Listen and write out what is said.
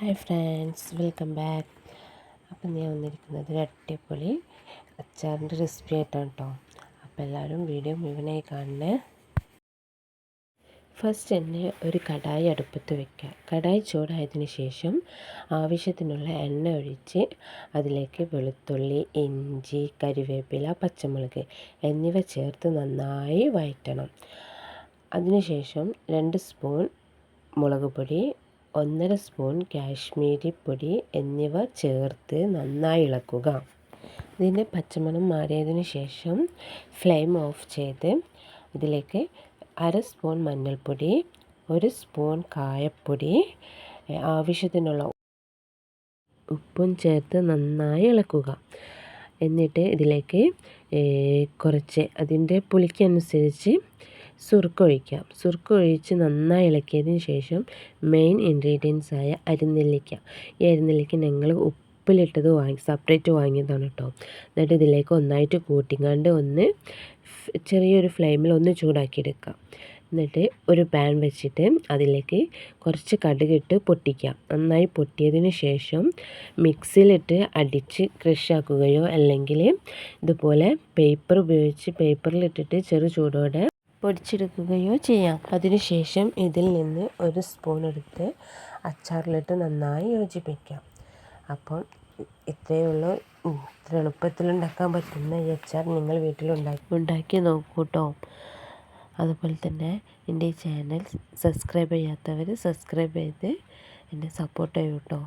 Hi friends welcome back. അപ്പം ഞാൻ വന്നിരിക്കുന്നത് ഒരു അടിപൊളി അച്ചാറിന്റെ റെസിപ്പി ആയിട്ടാണ് കേട്ടോ അപ്പോൾ എല്ലാവരും വീഡിയോ മുഴുവനായി കാണണേ. ഫസ്റ്റ് തന്നെ ഒരു കടായി അടുപ്പത്ത് വെക്കുക കടായി ചൂടായതിന് ശേഷം ആവശ്യത്തിനുള്ള എണ്ണ ഒഴിച്ച് അതിലേക്ക് വെളുത്തുള്ളി ഇഞ്ചി കരിവേപ്പില പച്ചമുളക് എന്നിവ ചേർത്ത് നന്നായി വഴറ്റണം അതിനുശേഷം രണ്ട് സ്പൂൺ മുളക് പൊടി ഒന്നര സ്പൂൺ കാശ്മീരി പൊടി എന്നിവ ചേർത്ത് നന്നായി ഇളക്കുക. ഇതിന്റെ പച്ചമണം മാറിയതിന് ശേഷം ഫ്ലെയിം ഓഫ് ചെയ്ത് ഇതിലേക്ക് അര സ്പൂൺ മഞ്ഞൾപ്പൊടി ഒരു സ്പൂൺ കായപ്പൊടി ആവശ്യത്തിനുള്ള ഉപ്പും ചേർത്ത് നന്നായി ഇളക്കുക. എന്നിട്ട് ഇതിലേക്ക് കുറച്ച് അതിന്റെ പുളിക്കനുസരിച്ച് സുറുക്ക സുർക്കൊഴിച്ച് നന്നായി ഇളക്കിയതിന് ശേഷം മെയിൻ ഇൻഗ്രീഡിയൻസ് ആയ അരിനെല്ലിക്ക. ഈ അരിനെല്ലിക്ക ഞങ്ങൾ ഉപ്പിലിട്ടത് വാങ്ങി സെപ്പറേറ്റ് വാങ്ങിയതാണ് കേട്ടോ എന്നിട്ട് ഇതിലേക്ക് ഒന്നായിട്ട് കൂട്ടിങ്ങാണ്ട് ഒന്ന് ചെറിയൊരു ഫ്ലെയിമിൽ ഒന്ന് ചൂടാക്കിയെടുക്കാം. എന്നിട്ട് ഒരു പാൻ വെച്ചിട്ട് അതിലേക്ക് കുറച്ച് കടുകിട്ട് പൊട്ടിക്കാം. നന്നായി പൊട്ടിയതിന് ശേഷം മിക്സിയിലിട്ട് അടിച്ച് ക്രഷാക്കുകയോ അല്ലെങ്കിൽ ഇതുപോലെ പേപ്പർ ഉപയോഗിച്ച് പേപ്പറിലിട്ടിട്ട് ചെറു ചൂടോടെ പൊടിച്ചെടുക്കുകയോ ചെയ്യാം. അതിനുശേഷം ഇതിൽ നിന്ന് ഒരു സ്പൂൺ എടുത്ത് അച്ചാറിലിട്ട് നന്നായി യോജിപ്പിക്കാം. അപ്പോൾ ഇത്രയേ ഉള്ളൂ. ഇത്ര എളുപ്പത്തിൽ ഉണ്ടാക്കാൻ പറ്റുന്ന ഈ അച്ചാർ നിങ്ങൾ വീട്ടിലുണ്ടാക്കി ഉണ്ടാക്കി നോക്കൂ കേട്ടോ അതുപോലെ തന്നെ എന്റെ ഈ ചാനൽ സബ്സ്ക്രൈബ് ചെയ്യാത്തവർ സബ്സ്ക്രൈബ് ചെയ്ത് എന്നെ സപ്പോർട്ട് ചെയ്യൂ കേട്ടോ